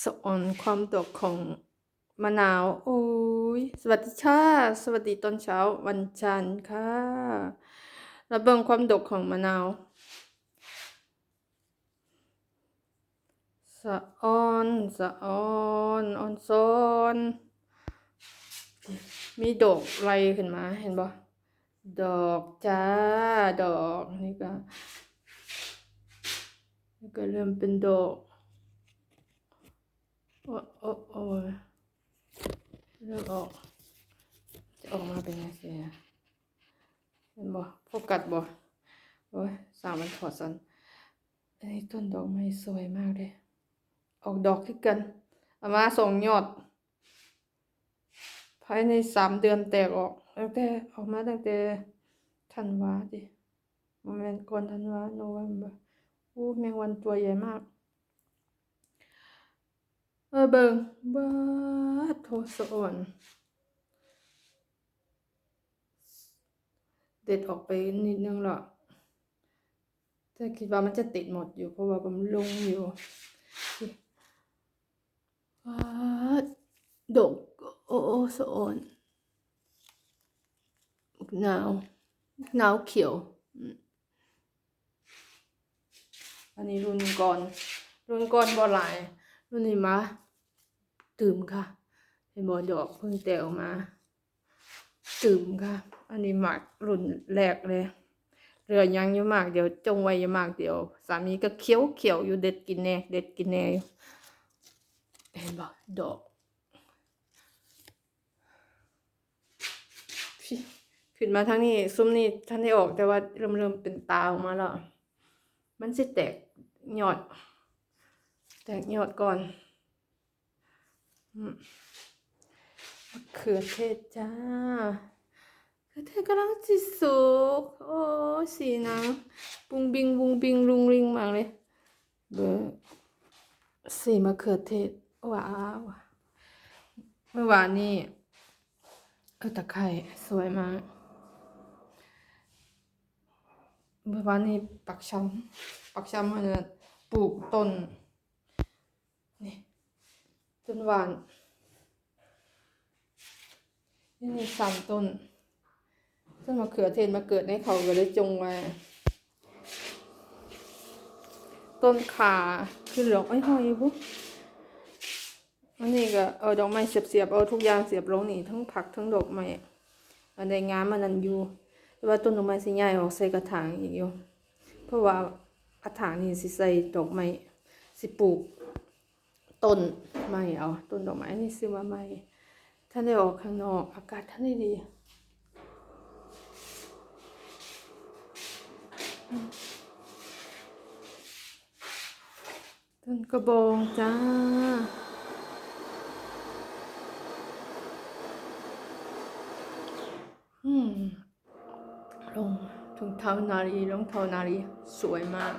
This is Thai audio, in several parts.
สอนความดกของมะนาว โอ้ย สวัสดีค่ะ สวัสดีตอนเช้าวันจันทร์ค่ะแล้วเบิงความดกของมะนาว สะออน สะออนออนซอนมีดอกไรขึ้นมา เห็นบ่ดอกจ้า ดอกนี่ก็นี่ก็เริ่มเป็นดอก โอ้โอ้โอ้เริ่มออก จะออกมาเป็นไงเสียเห็นบ่โฟกัสบ่โอ้ยสามมันถอดสันอันนี้ต้นดอกไม้สวยมากเลยออกดอกคือกันเอามาส่งยอด ภายในสามเดือนแตกออกตั้งแต่ออกมาตั้งแต่ธันวาดิโมเมนต์ก่อนธันวาโนเวมเบอร์อู้แมงวันตัวใหญ่มาก เออเบิงบ้าโทสะอ่อน เด็ดออกไปนิดนึงหรอกแต่คิดว่ามันจะติดหมดอยู่เพราะว่าผมลงอยู่ว้าดดกโอโอสะอ่อนหนาวหนาวเขียว อันนี้รุ่นก่อน รุ่นก่อนบ่หลาย รุ่นนี้มาตื่มค่ะเห็นบ่ดอกเพิ่งแตกออกมา ตื่มค่ะ อันนี้หมากรุ่นแรกเลยเหลือยังอยู่มากเดี๋ยวจงไว้อยู่มากเดี๋ยว สามีก็เคี้ยวเขียวอยู่เด็ดกินแน่เด็ดกินแน่เห็นบ่ดอกขึ้นมาทั้งนี้ซุ้มนี้ท่านได้ออกแต่ว่าเริ่มเริ่มเป็นตาออกมาแล้ว มันสิแตกหยอด แตกยอดก่อนมะเขือเทศจ้ามะเขือเทศกำลังจิสุก โอ้สีน้ำบุงบิงบุงบิงรุงริงมากเลยเบอร์สีมะเขือเทศว้าวเมื่อวานนี้เออตะไคร่สวยมากเมื่อวานนี้ปักชำปักชำมันนปลูกต้น ต้นหวานนี่นี่สามต้นต้นมะเขือเทศมาเกิดในเขาก็เลยจงไว้ต้นขาคือดอกไม้หอยปุ๊อันนี้ก็เอาดอกไม้เสียบๆเอาทุกอย่างเสียบลงนี่ทั้งผักทั้งดอกไม้อันใดงามมันนั่นอยู่แต่ว่าต้นดอกไม้สิใหญ่ออกใส่กระถางอีกอยู่ เพราะว่ากระถางนี่สิใส่ดอกไม้สิปลูก ต้นไม้เอาต้นดอกไม้นี่ซื้อมาใหม่ท่านได้ออกข้างนอกอากาศท่านได้ดีต้นกระบองจ้าอืมลงถุงเท้านารีรองเท้านารีสวยมาก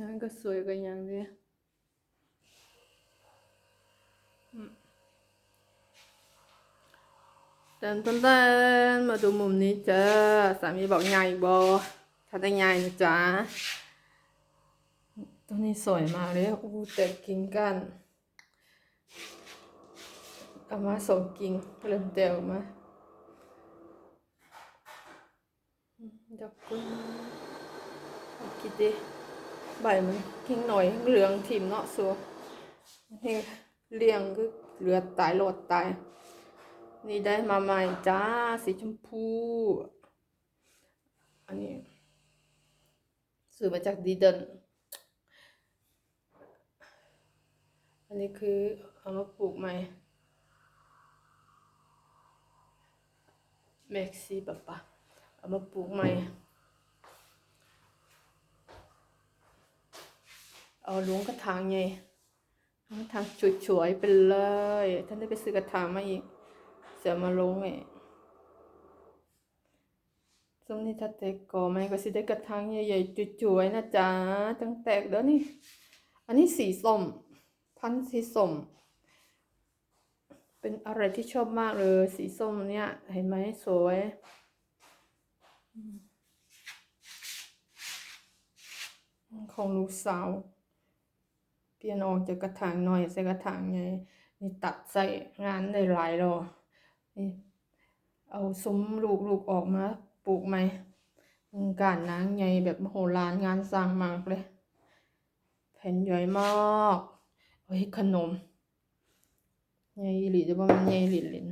นั่นก็สวยกันอย่างเดียวอืมเต้นเต้นเต้นมาดูมุมนี้จ้าสามีบอกไงบอถ้าได้ไงนะจ๊ะต้นนี้สวยมากเลยอู้แต่กิ่งกันเอามาส่งกิ่งเริ่มเตียวมาอืมดอกกุหลาบเอาคิดดิ ใบมันทิ้งหน่อยเหลืองถิ่มเนาะสัวเฮงเลี้ยงคือเหลือตายโลดตาย นี่ได้มาใหม่จ้าสีชมพู อันนี้ซื้อมาจากดีเดนอันนี้คือเอามาปลูกใหม่เม็กซี่ปะปะเอามาปลูกใหม่ เอาล้วงกระถางไงกระถางสวยๆไปเลย ท่านได้ไปซื้อกระถางมาอีก เสียมาล้วงไงสมนี้ถ้าแตกก่อไม่ก็สิได้กระถางใหญ่ๆจุ๋ยๆนะจ๊ะจังแตกเด้อนี่ อันนี้สีส้ม พันธุ์สีส้ม เป็นอะไรที่ชอบมากเลย สีส้มเนี่ยเห็นไหมสวยของลูกสาว เปลี่ยนออกจากกระถางน้อยใส่กระถางใหญ่นี่ตัดใส่งานได้หลายดอนี่เอาซุ้มลูกลูกออกมาปลูกใหม่การนางใหญ่แบบโหฬารงานสร้างมากเลย แผ่นใหญ่มากเฮ้ยขนมใหญ่หลีจะว่ามันใหญ่อีหลีลิน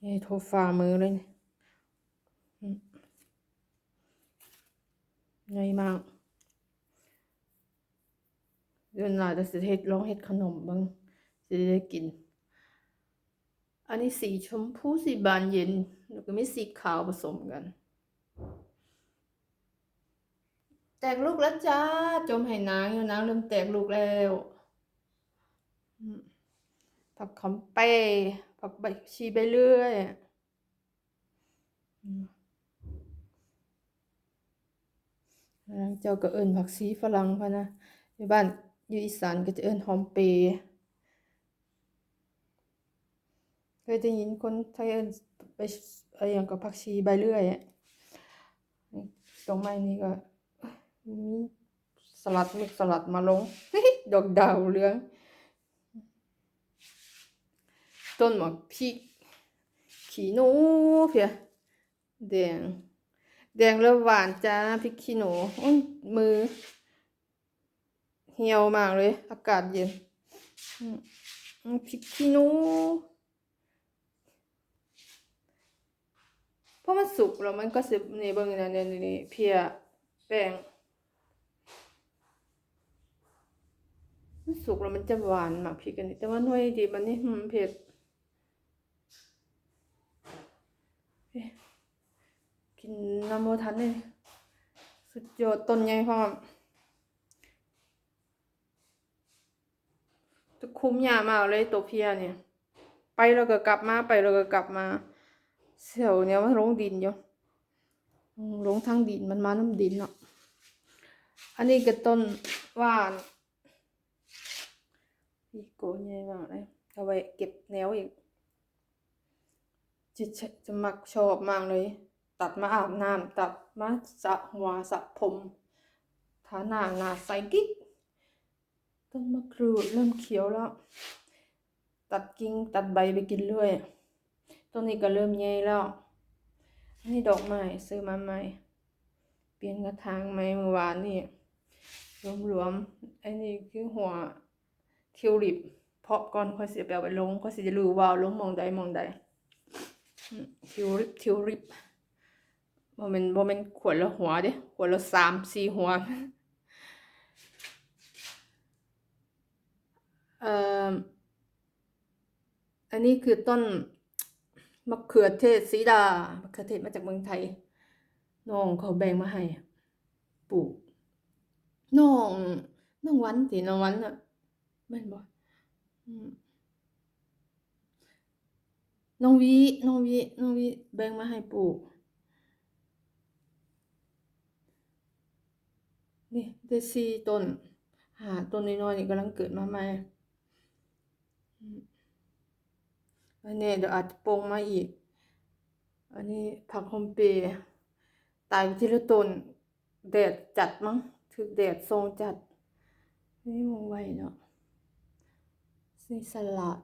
ใหญ่โทฝ่ามือเลยนี่อืมใหญ่มาก เดือนหน้าจะสิเฮ็ดลองเฮ็ดขนมบ้างสิได้กิน อันนี้สีชมพูสีบานเย็น แล้วก็มีสีขาวผสมกัน แตกลูกแล้วจ้า จมให้นางอยู่นางเริ่มแตกลูกแล้วผักคำเป้ผักใบชีไปเรื่อยเจ้าก็เอิ้นผักชีฝรั่งพะนะอยู่บ้าน อยู่อีสานก็จะเอิ้นหอมเปรเคยได้ยินคนไทยเอิ้นไปอะไรอย่างกับผักชีใบเลื่อยอะตรงไม้นี้ก็มีสลัดมิกสลัดมาลง ดอกดาวเรือง ต้นหมากพริก ขี้หนูเพียแดง แดงแล้วหวานจ้าพริกขี้หนูมือ เหี่ยวมากเลย อากาศเย็นพริกขี้หนูเพราะมันสุกแล้วมันก็สินี่เบิ่งนะเนี่ยนี่เพียแป้งมันสุกแล้วมันจะหวานมากพริกอันนี้แต่ว่าหน่วยดิบมันนี่หืมเผ็ดกินน้ำโมทันเลยสุดยอดต้นใหญ่พร้อม จะ คุ้มยามากเลยตัวเพียเนี่ย ไปแล้วก็กลับมาไปแล้วก็กลับมา เสี่ยวเนี่ยมันลงดินอยู่ลงทางดินมันมาน้ำดินเนาะอันนี้ก็ต้นว่านอีโกใหญ่มากเลยเอาไว้เก็บแนวอีกจะจะจะมักชอบมากเลย ตัดมาอาบน้ำตัดมาสระหัวสระผมทาหน้าหน้าใสกิ๊ก ต้นมะกรูดเริ่มเขียวแล้ว ตัดกิ่งตัดใบไปกินเรื่อยต้นนี้ก็เริ่มใหญ่แล้วนนี้ดอกไม้ซื้อมาใหม่ เปลี่ยนกระถางใหม่เมื่อวานนี่รวมๆอันนี้คือหัวทิวลิปเพาะก่อนค่อยเสิไปเอาไปลงค่อยสิจะรู้ว่าลงมองใดมองใดทิวลิปทิวลิปบ่แม่นบ่แม่นขวดละหัวเด้ขวดละสามสี่หัว อันนี้คือต้นมะเขือเทศสีดามะเขือเทศมาจากเมืองไทยน้องเขาแบ่งมาให้ปลูกน้องน้องวันติน้องวันน่ะแม่นบ่อืมน้องวิน้องวิน้องวิแบ่งมาให้ปลูกนี่ได้สี่ต้น หาต้นน้อยๆนี่กำลังเกิดมาใหม่ อันนี้เดี๋ยวอาจจะปงมาอีก อันนี้ผักโฮมเปย์ตายทีละต้นแดดจัดมั้งถึกแดดทรงจัดนี่มองไว้เนาะนี่สลัด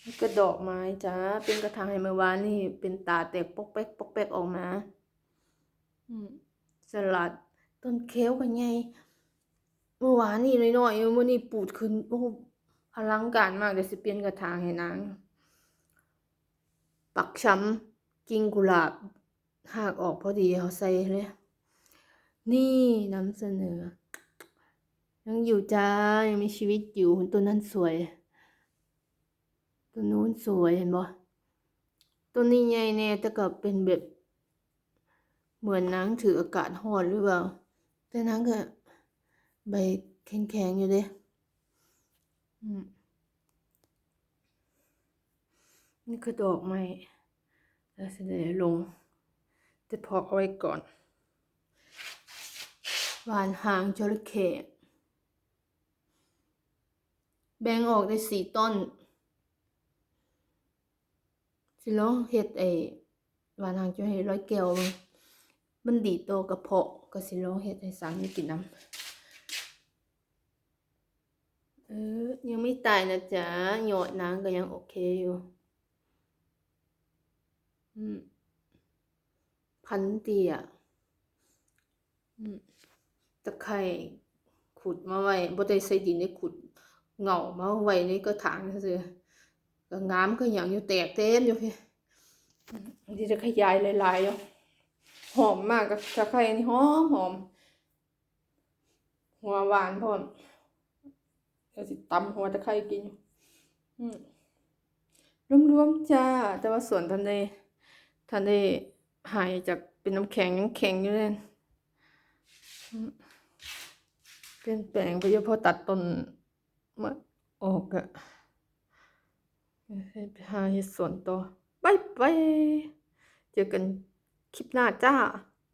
แล้วก็ดอกไม้จ้าเป็นกระถางให้เมื่อวานนี่เป็นตาแตกปกแป๊กปกแป๊กออกมาอืมสลัดต้นเค้วก็ใหญ่เมื่อวานนี่น้อยๆเมื้อนี้ปูดขึ้นโอ้ อลังการมากเดี๋ยวสิเปลี่ยนกระถางให้นาง ปักช้ำกิ่งกุหลาบหากออกพอดีเขาใส่เลย นี่นำเสนอ ยังอยู่จ้า ยังมีชีวิตอยู่ต้นนั้นสวยต้นนู้นสวยเห็นบ่ต้นนี้ใหญ่แน่แต่ก็เป็นแบบเหมือนนางถืออากาศร้อนหรือเปล่า แต่นางก็ใบแข็งๆอยู่เด้อ นี่คือดอกไม้แล้วเสร็จลง จะเพาะเอาไว้ก่อนหวานหางจระเข้แบ่งออกได้สี่ต้น สิลองเฮ็ดไอ้หวานหางจระเข้ร้อยแก้วบันดีโตกระเพาะก็สิลองเฮ็ดให้สามีกินน้ำ เออ ยังไม่ตายนะจ๊ะหยอดนางก็ยังโอเคอยู่ อืม พันเตียอืมตะไคร่ขุดมาไว้บ่ได้ใส่ดินได้ขุดเหงามาไว้ในกระถางซื่อก็งามก็ยังอยู่แตกเต็มอยู่พี่อืมอันนี้จะขยายหลายๆอยู่หอมมากกับตะไคร่นี่หอมหอมหัวหวานพร้อม เดี๋ยวสิตำหัวตะไคร่กินอยู่อืมรวมๆจ้า แต่ว่าส่วนทันได้ทันได้หายจากเป็นน้ำแข็งยังแข็งอยู่เลยเปลี่ยนแปลงไปเยอะพราะตัดต้นมาออกอะให้ไปหาเฮ็ดสวนต่อไปไปเจอกันคลิปหน้าจ้า